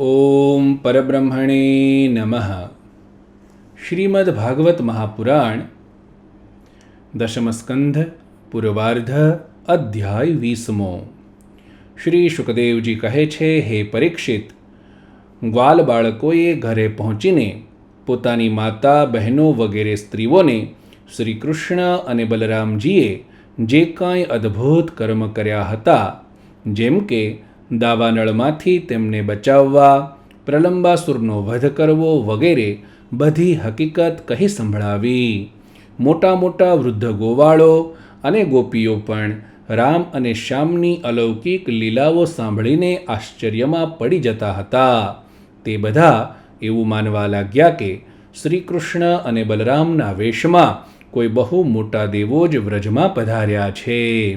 ઓમ પરબ્રહ્મણે નમઃ શ્રીમદ ભાગવત મહાપુરાણ દશમસ્કંધ પૂર્વાર્ધ અધ્યાય વીસમો શ્રી શુકદેવજી કહે છે હે પરીક્ષિત ગ્વાલ બાળકોએ ઘરે પહોંચીને પોતાની માતા, બહેનો વગેરે સ્ત્રીઓને શ્રી કૃષ્ણ અને બલરામજીએ જે કાંઈ અદ્ભુત કર્મ કર્યા હતા, જેમ કે દાવાનળમાંથી તેમને બચાવવા, પ્રલંબાસુરનો વધ કરવો વગેરે બધી હકીકત કહી સંભળાવી. મોટા મોટા વૃદ્ધ ગોવાળો અને ગોપીઓ પણ રામ અને શ્યામની અલૌકિક લીલાઓ સાંભળીને આશ્ચર્યમાં પડી જતા હતા. તે બધા એવું માનવા લાગ્યા કે શ્રી કૃષ્ણ અને બલરામના વેશમાં કોઈ બહુ મોટા દેવો જ વ્રજમાં પધાર્યા છે.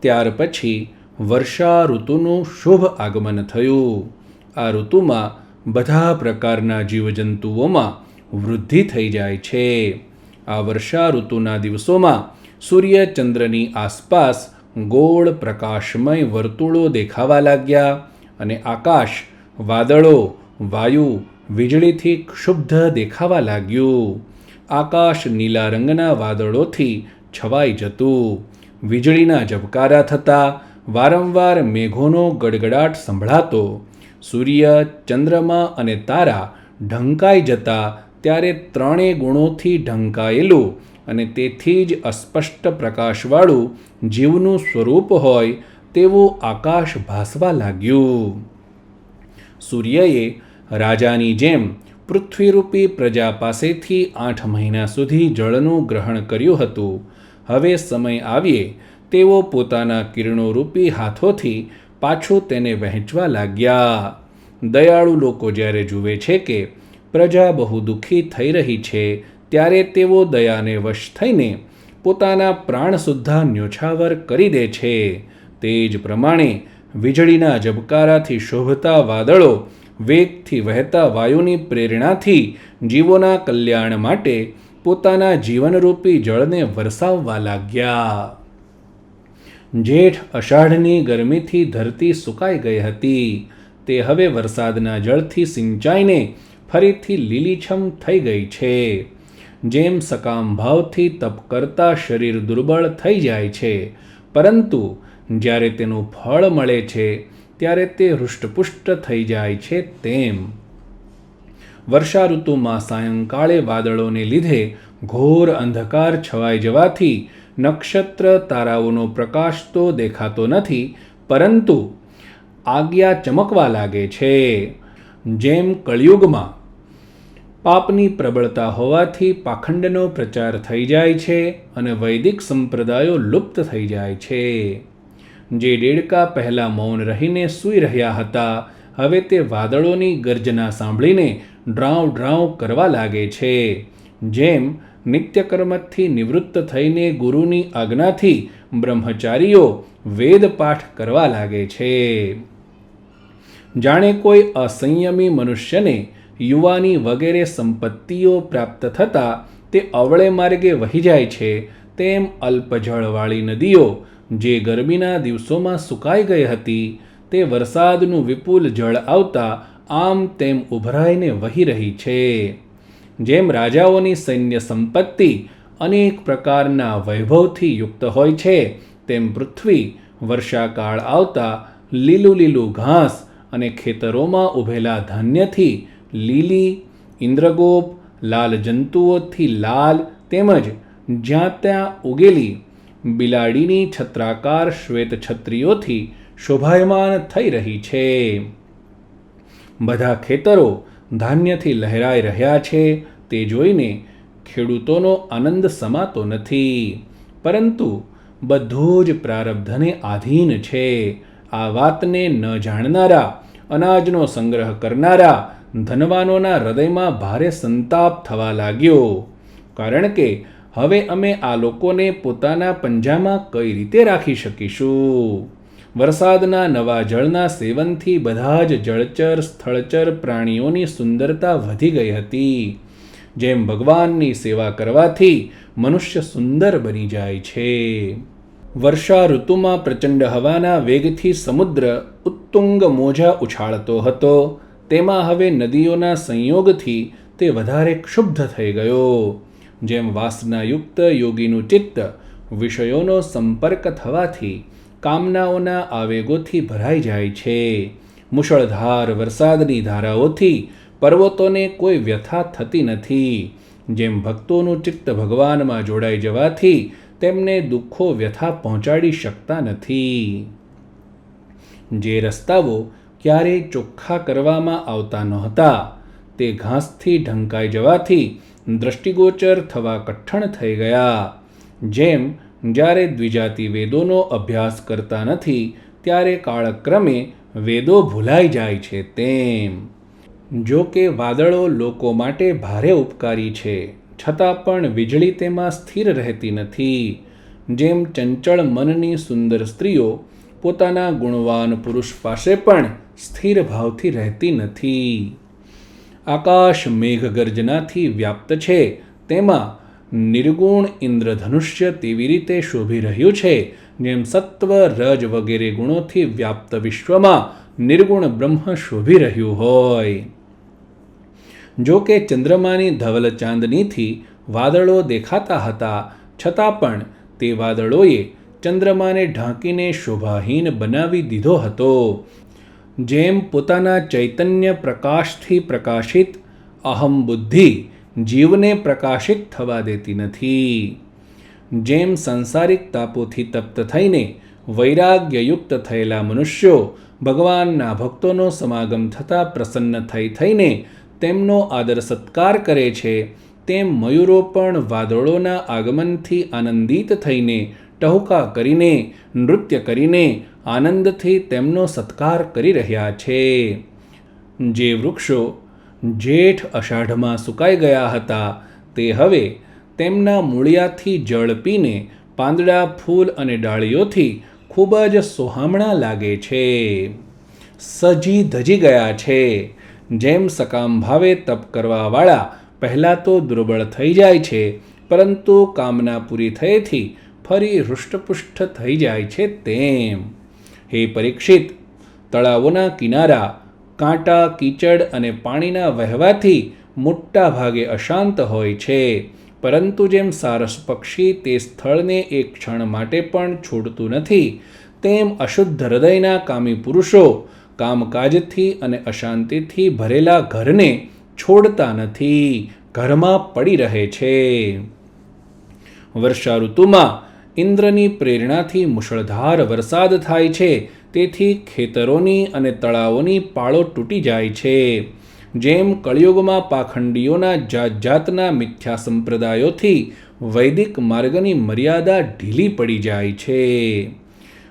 ત્યાર પછી વર્ષા ઋતુનું શુભ આગમન થયું. આ ઋતુમાં બધા પ્રકારના જીવજંતુઓમાં વૃદ્ધિ થઈ જાય છે. આ વર્ષા ઋતુના દિવસોમાં સૂર્ય ચંદ્રની આસપાસ ગોળ પ્રકાશમય વર્તુળો દેખાવા લાગ્યા અને આકાશ વાદળો વાયુ વીજળીથી ક્ષુબ્ધ દેખાવા લાગ્યું. આકાશ નીલા રંગના વાદળોથી છવાઈ જતું. વીજળીના ઝબકારા થતા વારંવાર મેઘોનો ગડગડાટ સંભળાતો. સૂર્ય, ચંદ્રમા અને તારા ઢંકાઈ જતા ત્યારે ત્રણેય ગુણોથી ઢંકાયેલું અને તેથી જ અસ્પષ્ટ પ્રકાશવાળું જીવનું સ્વરૂપ હોય તેવું આકાશ ભાસવા લાગ્યું. સૂર્યએ રાજાની જેમ પૃથ્વીરૂપી પ્રજા પાસેથી આઠ મહિના સુધી જળનું ગ્રહણ કર્યું હતું. હવે સમય આવીએ, તેઓ પોતાના કિરણોરૂપી હાથોથી પાછું તેને વહેંચવા લાગ્યા. દયાળુ લોકો જ્યારે જુએ છે કે પ્રજા બહુ દુઃખી થઈ રહી છે, ત્યારે તેઓ દયાને વશ થઈને પોતાના પ્રાણ સુદ્ધા ન્યોછાવર કરી દે છે. તે જ પ્રમાણે વીજળીના ઝબકારાથી શોભતા વાદળો વેગથી વહેતા વાયુની પ્રેરણાથી જીવોના કલ્યાણ માટે પોતાના જીવનરૂપી જળને વરસાવવા લાગ્યા. જેઠ અષાઢની ગરમીથી ધરતી સુકાઈ ગઈ હતી. તે હવે વરસાદના જળથી સિંચાઈને ફરીથી લીલીછમ થઈ ગઈ છે. જેમ સકામ ભાવથી તપ કરતા શરીર દુર્બળ થઈ જાય છે. પરંતુ જ્યારે તેનું ફળ મળે છે, ત્યારે તે હૃષ્ટપુષ્ટ થઈ જાય છે તેમ. વર્ષા ઋતુમાં સાયંકાળે વાદળોને લીધે ઘોર અંધકાર છવાઈ જવાથી નક્ષત્ર તારાઓનો પ્રકાશ તો દેખાતો નથી, પરંતુ આજ્ઞા ચમકવા લાગે છે. જેમ કળિયુગમાં પાપની પ્રબળતા હોવાથી પાખંડનો પ્રચાર થઈ જાય છે અને વૈદિક સંપ્રદાયો લુપ્ત થઈ જાય છે. જે દેડકા પહેલાં મૌન રહીને સૂઈ રહ્યા હતા, હવે તે વાદળોની ગર્જના સાંભળીને ડ્રાઉ ડ્રાઉ કરવા લાગે છે. જેમ નિત્યકર્મથી નિવૃત્ત થઈને ગુરુની આજ્ઞાથી બ્રહ્મચારીઓ વેદ પાઠ કરવા લાગે છે. જાણે કોઈ અસંયમી મનુષ્યને યુવાની વગેરે સંપત્તિઓ પ્રાપ્ત થતાં તે અવળે માર્ગે વહી જાય છે, તેમ અલ્પજળવાળી નદીઓ જે ગરમીના દિવસોમાં સુકાઈ ગઈ હતી, તે વરસાદનું વિપુલ જળ આવતા આમ તેમ ઉભરાઈને વહી રહી છે. જેમ રાજાઓની સૈન્ય સંપત્તિ અનેક પ્રકારના વૈભવથી યુક્ત હોય છે, તેમ પૃથ્વી વર્ષાકાળ આવતા લીલું લીલું ઘાસ અને ખેતરોમાં ઊભેલા ધાન્યથી લીલી, ઇન્દ્રગોપ, લાલ જંતુઓથી લાલ તેમજ જ્યાં ત્યાં ઉગેલી બિલાડીની છત્રાકાર શ્વેત છત્રીઓથી શોભાયમાન થઈ રહી છે. બધા ખેતરો ધાન્યથી લહેરાઈ રહ્યા છે. તે જોઈને ખેડૂતોનો આનંદ સમાતો નથી. પરંતુ બધું જ પ્રારબ્ધને આધીન છે. આ વાતને ન જાણનારા, અનાજનો સંગ્રહ કરનારા, ધનવાનોના હૃદયમાં ભારે સંતાપ થવા લાગ્યો. કારણ કે હવે અમે આ લોકોને પોતાના પંજામાં કઈ રીતે રાખી શકીશું? વરસાદના નવા જળના સેવનથી બધા જ જળચર, સ્થળચર પ્રાણીઓની સુંદરતા વધી ગઈ હતી. જેમ ભગવાનની સેવા કરવાથી મનુષ્ય સુંદર બની જાય છે. વર્ષા ઋતુમાં પ્રચંડ હવાના વેગથી સમુદ્ર ઉત્તુંગ મોજા ઉછાળતો હતો. તેમાં હવે નદીઓના સંયોગથી તે વધારે ક્ષુબ્ધ થઈ ગયો. જેમ વાસનાયુક્ત યોગીનું ચિત્ત વિષયોનો સંપર્ક થવાથી કામનાઓના આવેગોથી ભરાઈ જાય છે. મુશળધાર વરસાદની ધારાઓથી પર્વતોને કોઈ વ્યથા થતી નથી. જેમ ભક્તોનું ચિત્ત ભગવાનમાં જોડાઈ જવાથી તેમને દુઃખો વ્યથા પહોંચાડી શકતા નથી. જે રસ્તાઓ ક્યારેય ચોખ્ખા કરવામાં આવતા નહોતા, તે ઘાસથી ઢંકાઈ જવાથી દૃષ્ટિગોચર થવા કઠણ થઈ ગયા. જેમ, જ્યારે દ્વિજાતિ વેદોનો અભ્યાસ કરતા નથી, ત્યારે કાળક્રમે વેદો ભૂલાઈ જાય છે તેમ. જો કે વાદળો લોકો માટે ભારે ઉપકારી છે, છતાં પણ વીજળી તેમાં સ્થિર રહેતી નથી. જેમ ચંચળ મનની સુંદર સ્ત્રીઓ પોતાના ગુણવાન પુરુષ પાસે પણ સ્થિર ભાવથી રહેતી નથી. આકાશ મેઘગર્જનાથી વ્યાપ્ત છે. તેમાં નિર્ગુણ ઇન્દ્રધનુષ્ય તેવી રીતે શોભી રહ્યું છે, જેમ સત્વ, રજ વગેરે ગુણોથી વ્યાપ્ત વિશ્વમાં નિર્ગુણ બ્રહ્મ શોભી રહ્યું હોય. જો કે ચંદ્રમાની ધવલ ચાંદનીથી વાદળો દેખાતા હતા, છતાં પણ તે વાદળોએ ચંદ્રમાને ઢાંકીને શોભાહીન બનાવી દીધો હતો. જેમ પોતાના ચૈતન્ય પ્રકાશથી પ્રકાશિત, અહમ બુદ્ધિ જીવને પ્રકાશિત થવા દેતી નથી. જેમ સંસારિક તાપોથી તપ્ત થઈને વૈરાગ્યયુક્ત થયેલા મનુષ્યો ભગવાનના ભક્તોનો સમાગમ થતાં પ્રસન્ન થઈ થઈને તેમનો આદર સત્કાર કરે છે, તેમ મયુરો પણ વાદળોના આગમનથી આનંદિત થઈને ટહુકા કરીને, નૃત્ય કરીને આનંદથી તેમનો સત્કાર કરી રહ્યા છે. જે વૃક્ષો જેઠ અષાઢમાં સુકાઈ ગયા હતા, તે હવે તેમના મૂળિયાથી જળ પીને પાંદડા, ફૂલ અને ડાળીઓથી ખૂબ જ સોહામણા લાગે છે. સજી ધજી ગયા છે. જેમ સકામ ભાવે તપ કરવાવાળા પહેલાં તો દુર્બળ થઈ જાય છે, પરંતુ કામના પૂરી થયેથી ફરી હૃષ્ટપુષ્ટ થઈ જાય છે તેમ. હે પરીક્ષિત, તળાવોના કિનારા, કાંટા, કીચડ અને પાણીના વહેવાથી મોટા ભાગે અશાંત હોય છે. પરંતુ જેમ સારસ પક્ષી તે સ્થળને એક ક્ષણ માટે પણ છોડતું નથી, તેમ અશુદ્ધ હૃદયના કામી પુરુષો કામકાજથી અને અશાંતિથી ભરેલા ઘરને છોડતા નથી, ઘરમાં પડી રહે છે. વર્ષા ઋતુમાં ઇન્દ્રની પ્રેરણાથી મુશળધાર વરસાદ થાય છે. તેથી ખેતરોની અને તળાવોની પાળો તૂટી જાય છે. જેમ કળિયુગમાં પાખંડીઓના જાત જાતના મિથ્યા સંપ્રદાયોથી વૈદિક માર્ગની મર્યાદા ઢીલી પડી જાય છે.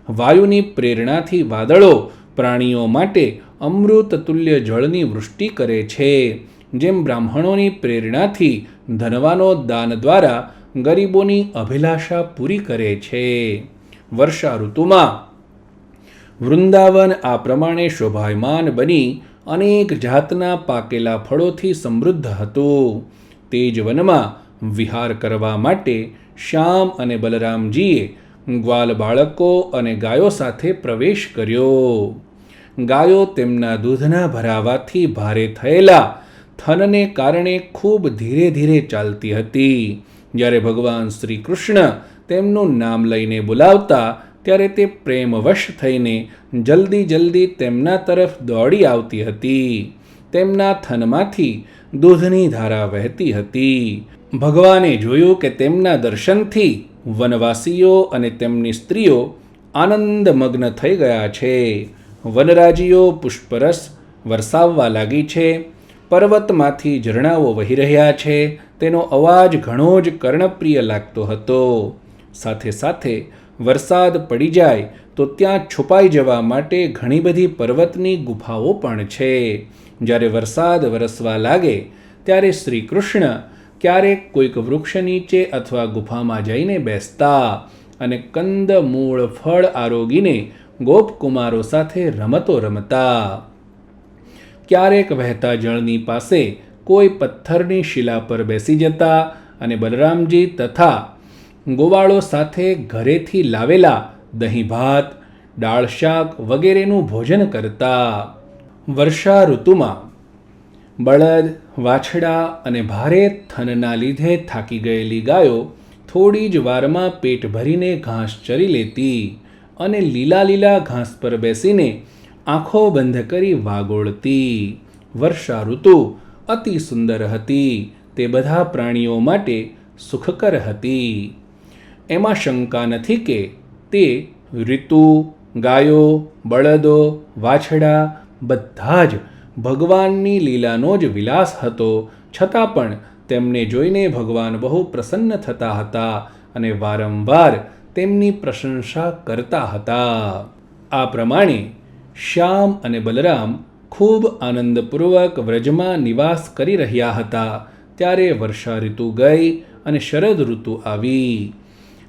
વાયુની પ્રેરણાથી વાદળો પ્રાણીઓ માટે અમૃત તુલ્ય જળની વૃષ્ટિ કરે છે. જેમ બ્રાહ્મણોની પ્રેરણાથી ધનવાનો દાન દ્વારા ગરીબોની અભિલાષા પૂરી કરે છે. વર્ષા ઋતુમાં વૃંદાવન આ પ્રમાણે શોભાયમાન બની અનેક જાતના પાકેલા ફળોથી સમૃદ્ધ હતું. તે જ વનમાં વિહાર કરવા માટે શ્યામ અને બલરામજીએ ગ્વાલ બાળકો અને ગાયો સાથે પ્રવેશ કર્યો. ગાયો તેમના દૂધના ભરાવાથી ભારે થયેલા થનને કારણે ખૂબ ધીરે ધીરે ચાલતી હતી. જ્યારે ભગવાન શ્રી કૃષ્ણ તેમનું નામ લઈને બોલાવતા, ત્યારે તે પ્રેમવશ થઈને જલ્દી જલ્દી તેમના તરફ દોડી આવતી હતી. તેમના થનમાંથી દૂધની ધારા વહેતી હતી. ભગવાને જોયું કે તેમના દર્શનથી વનવાસીઓ અને તેમની સ્ત્રીઓ આનંદમગ્ન થઈ ગયા છે. વનરાજીઓ પુષ્પરસ વરસાવવા લાગી છે. પર્વતમાંથી ઝરણાઓ વહી રહ્યા છે. તેનો અવાજ ઘણો જ કર્ણપ્રિય લાગતો હતો. સાથે સાથે વરસાદ પડી જાય તો ત્યાં છુપાઈ જવા માટે ઘણી બધી પર્વતની ગુફાઓ પણ છે. જ્યારે વરસાદ વરસવા લાગે, ત્યારે શ્રી કૃષ્ણ ક્યારેક કોઈક વૃક્ષ નીચે અથવા ગુફામાં જઈને બેસતા અને કંદ, મૂળ, ફળ આરોગીને ગોપકુમારો સાથે રમતો રમતા. ક્યારેક વહેતા જળની પાસે કોઈ પથ્થરની શિલા પર બેસી જતા અને બલરામજી તથા ગોવાળો સાથે ઘરેથી લાવેલા દહીં ભાત દાળ શાક વગેરેનું ભોજન કરતા. વર્ષા ઋતુમાં બળદ, વાછડા અને ભારે થનના લીધે થાકી ગયેલી ગાયો થોડી જ વારમાં પેટ ભરીને ઘાસ ચરી લેતી અને લીલા લીલા ઘાસ પર બેસીને આંખો બંધ કરી વાગોળતી. વર્ષા ઋતુ અતિ સુંદર હતી. તે બધા પ્રાણીઓ માટે સુખકર હતી. એમાં શંકા નથી કે તે ઋતુ, ગાયો, બળદો, વાછડા, બધા જ ભગવાનની લીલાનો જ વિલાસ હતો. છતાં પણ તેમને જોઈને ભગવાન બહુ પ્રસન્ન થતા હતા અને વારંવાર તેમની પ્રશંસા કરતા હતા. આ પ્રમાણે શ્યામ અને બલરામ ખૂબ આનંદપૂર્વક વ્રજમાં નિવાસ કરી રહ્યા હતા. ત્યારે વર્ષા ઋતુ ગઈ અને શરદ ઋતુ આવી.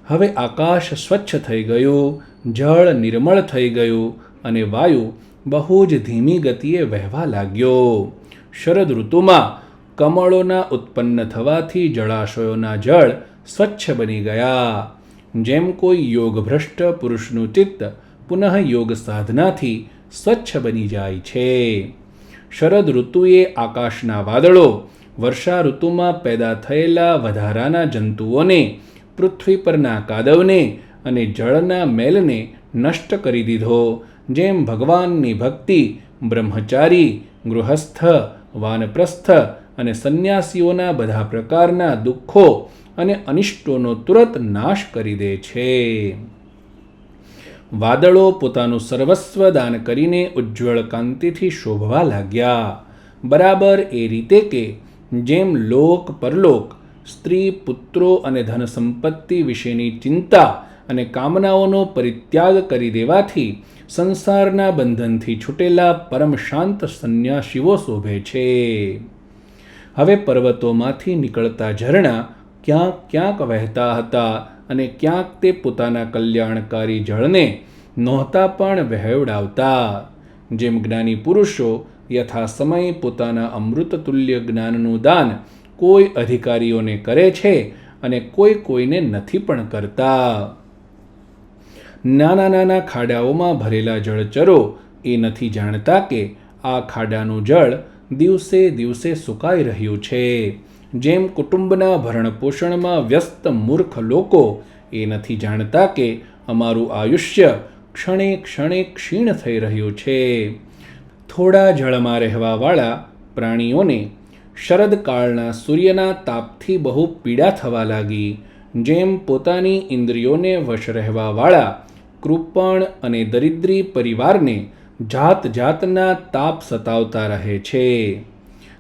હવે આકાશ સ્વચ્છ થઈ ગયું, જળ નિર્મળ થઈ ગયું અને વાયુ બહુ જ ધીમી ગતિએ વહેવા લાગ્યો. શરદ ઋતુમાં કમળોના ઉત્પન્ન થવાથી જળાશયોના જળ સ્વચ્છ બની ગયા. જેમ કોઈ યોગભ્રષ્ટ પુરુષનું ચિત્ત પુનઃ યોગ સાધનાથી સ્વચ્છ બની જાય છે. શરદ ઋતુએ આકાશના વાદળો, વર્ષા ઋતુમાં પેદા થયેલા વધારાના જંતુઓને, પૃથ્વી પરના કાદવને અને જળના મેલને નષ્ટ કરી દીધો, જેમ ભગવાનની ભક્તિ, બ્રહ્મચારી, ગૃહસ્થ, વાનપ્રસ્થ અને સંન્યાસીઓના બધા પ્રકારના દુઃખો અને અનિષ્ટોનો તુરત નાશ કરી દે છે. વાદળો પોતાનું સર્વસ્વ દાન કરીને ઉજ્જવળ કાંતિથી શોભવા લાગ્યા. બરાબર એ રીતે કે જેમ લોક, પરલોક, સ્ત્રી, પુત્રો અને ધન સંપત્તિ વિશેની ચિંતા અને કામનાઓનો પરિત્યાગ કરી દેવાથી સંસારના બંધનથી છૂટેલા પરમ શાંત સંન્યાસીઓ શોભે છે. હવે પર્વતોમાંથી નીકળતા ઝરણા ક્યાંક ક્યાંક વહેતા હતા. અને ક્યાંક તે પોતાના કલ્યાણકારી જળને નહોતા પણ વહેવડાવતા. જેમ જ્ઞાની પુરુષો યથા સમય પોતાના અમૃતતુલ્ય જ્ઞાનનું દાન કોઈ અધિકારીઓને કરે છે અને કોઈ કોઈને નથી પણ કરતા. નાના નાના ખાડાઓમાં ભરેલા જળચરો એ નથી જાણતા કે આ ખાડાનું જળ દિવસે દિવસે સુકાઈ રહ્યું છે. જેમ કુટુંબના ભરણપોષણમાં વ્યસ્ત મૂર્ખ લોકો એ નથી જાણતા કે અમારું આયુષ્ય ક્ષણે ક્ષણે ક્ષીણ થઈ રહ્યું છે. થોડા જળમાં રહેવાવાળા પ્રાણીઓને શરદકાળના સૂર્યના તાપથી બહુ પીડા થવા લાગી, જેમ પોતાની ઇન્દ્રિયોને વશ રહેવાવાળા કૃપણ અને દરિદ્રી પરિવારને જાત જાતના તાપ સતાવતા રહે છે.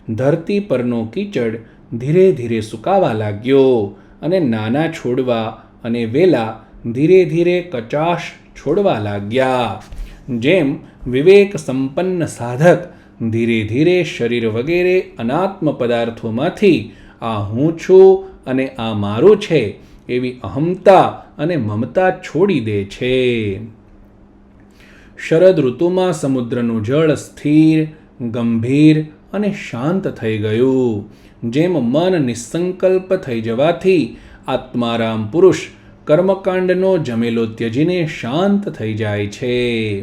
ધરતી પરનો કીચડ ધીરે ધીરે સુકાવા લાગ્યો અને નાના છોડવા અને વેલા ધીરે ધીરે કચાશ છોડવા લાગ્યા. જેમ વિવેક સંપન્ન સાધક ધીરે ધીરે શરીર વગેરે અનાત્મ પદાર્થોમાંથી આ હું છું અને આ મારું છે એવી અહમતા અને મમતા છોડી દે છે. શરદ ઋતુમાં સમુદ્રનું જળ સ્થિર, ગંભીર અને શાંત થઈ ગયું. જેમ મન નિસંકલ્પ થઈ જવાથી આત્મારામ પુરુષ કર્મકાંડનો જમેલો ત્યજીને શાંત થઈ જાય છે.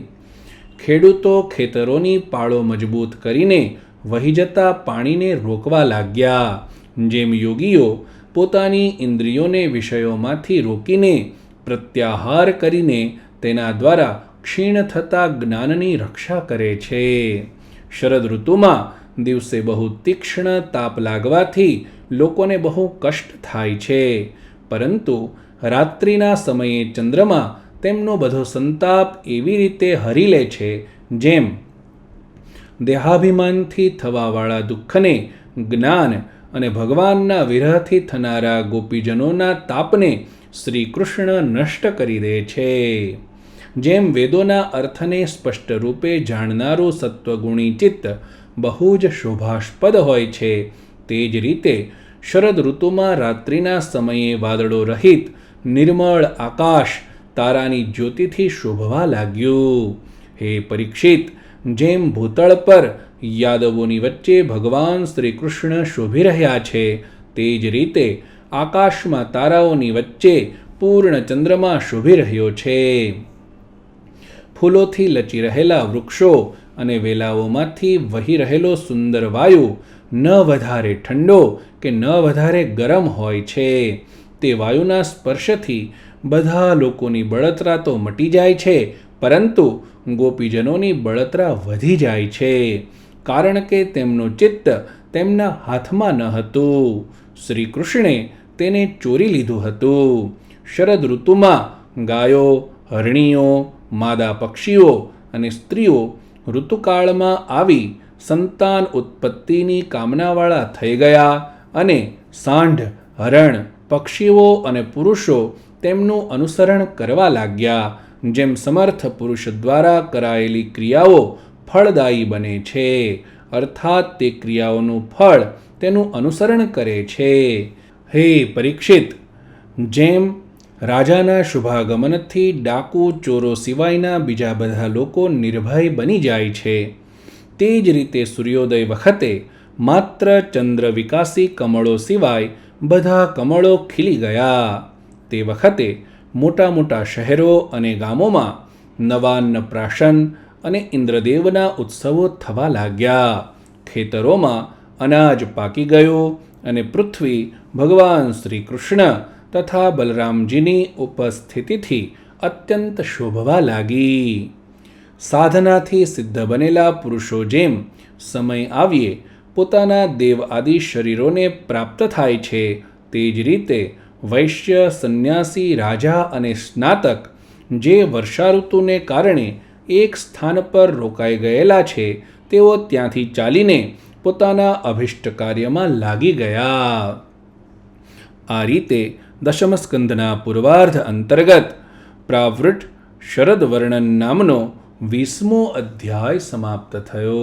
ખેડૂતો ખેતરોની પાળો મજબૂત કરીને વહી જતા પાણીને રોકવા લાગ્યા. જેમ યોગીઓ પોતાની ઇન્દ્રિયોને વિષયોમાંથી રોકીને પ્રત્યાહાર કરીને તેના દ્વારા ક્ષીણ થતા જ્ઞાનની રક્ષા કરે છે. શરદ ઋતુમાં દિવસે બહુ તીક્ષ્ણ તાપ લાગવાથી લોકોને બહુ કષ્ટ થાય છે. પરંતુ રાત્રિના સમયે ચંદ્રમા તેમનો બધો સંતાપ એવી રીતે હરી લે છે, જેમ દેહાભિમાનથી થવાવાળા દુઃખને જ્ઞાન અને ભગવાનના વિરહથી થનારા ગોપીજનોના તાપને શ્રી કૃષ્ણ નષ્ટ કરી દે છે. જેમ વેદોના અર્થને સ્પષ્ટ રૂપે જાણનારું સત્વગુણી ચિત્ત બહુ જ શોભાસ્પદ હોય છે. તે જ રીતે શરદ ઋતુમાં રાત્રિના સમયે વાદળો રહિત, નિર્મળ આકાશ તારાની જ્યોતિથી શોભવા લાગ્યું. હે પરીક્ષિત, જેમ ભૂતળ પર યાદવોની વચ્ચે ભગવાન શ્રી કૃષ્ણ શોભી રહ્યા છે, તે જ રીતે આકાશમાં તારાઓની વચ્ચે પૂર્ણ ચંદ્રમા શોભી રહ્યો છે. ફૂલોથી લચી રહેલા વૃક્ષો અને વેલાઓમાંથી વહી રહેલો સુંદર વાયુ ન વધારે ઠંડો કે ન વધારે ગરમ હોય છે. તે વાયુના સ્પર્શથી બધા લોકોની બળતરા તો મટી જાય છે, પરંતુ ગોપીજનોની બળતરા વધી જાય છે, કારણ કે તેમનું ચિત્ત તેમના હાથમાં ન હતું. શ્રી કૃષ્ણે તેને ચોરી લીધું હતું. શરદ ઋતુમાં ગાયો, હરણીઓ, માદા પક્ષીઓ અને સ્ત્રીઓ ઋતુકાળમાં આવી સંતાન ઉત્પત્તિની કામનાવાળા થઈ ગયા અને સાંઢ, હરણ, પક્ષીઓ અને પુરુષો તેમનું અનુસરણ કરવા લાગ્યા, જેમ સમર્થ પુરુષ દ્વારા કરાયેલી ક્રિયાઓ ફળદાયી બને છે. અર્થાત તે ક્રિયાઓનું ફળ તેનું અનુસરણ કરે છે. હે પરીક્ષિત, જેમ રાજાના શુભાગમનથી ડાકુ ચોરો સિવાયના બીજા બધા લોકો નિર્ભય બની જાય છે. તે જ રીતે સૂર્યોદય વખતે માત્ર ચંદ્ર વિકાસી કમળો સિવાય બધા કમળો ખીલી ગયા. તે વખતે મોટા મોટા શહેરો અને ગામોમાં નવાન્ન પ્રાશન અને ઇન્દ્રદેવના ઉત્સવો થવા લાગ્યા. ખેતરોમાં અનાજ પાકી ગયું અને પૃથ્વી ભગવાન શ્રી કૃષ્ણ તથા બલરામજીની ઉપસ્થિતિથી અત્યંત શોભવા લાગી. સાધનાથી સિદ્ધ બનેલા પુરુષો જેમ સમય આવીએ, પોતાના દેવ આદિ શરીરોને પ્રાપ્ત થાય છે, તે જ રીતે વૈશ્ય સંન્યાસી રાજા અને સ્નાતક જે વર્ષાઋતુને કારણે એક સ્થાન પર રોકાઈ ગયેલા છે, તેઓ ત્યાંથી ચાલીને પોતાના અભિષ્ટ કાર્યમાં લાગી ગયા. આ રીતે દશમ સ્કંદના પૂર્વાર્ધ અંતર્ગત પ્રાવૃટ શરદ વર્ણન નામનો વીસમો અધ્યાય સમાપ્ત થયો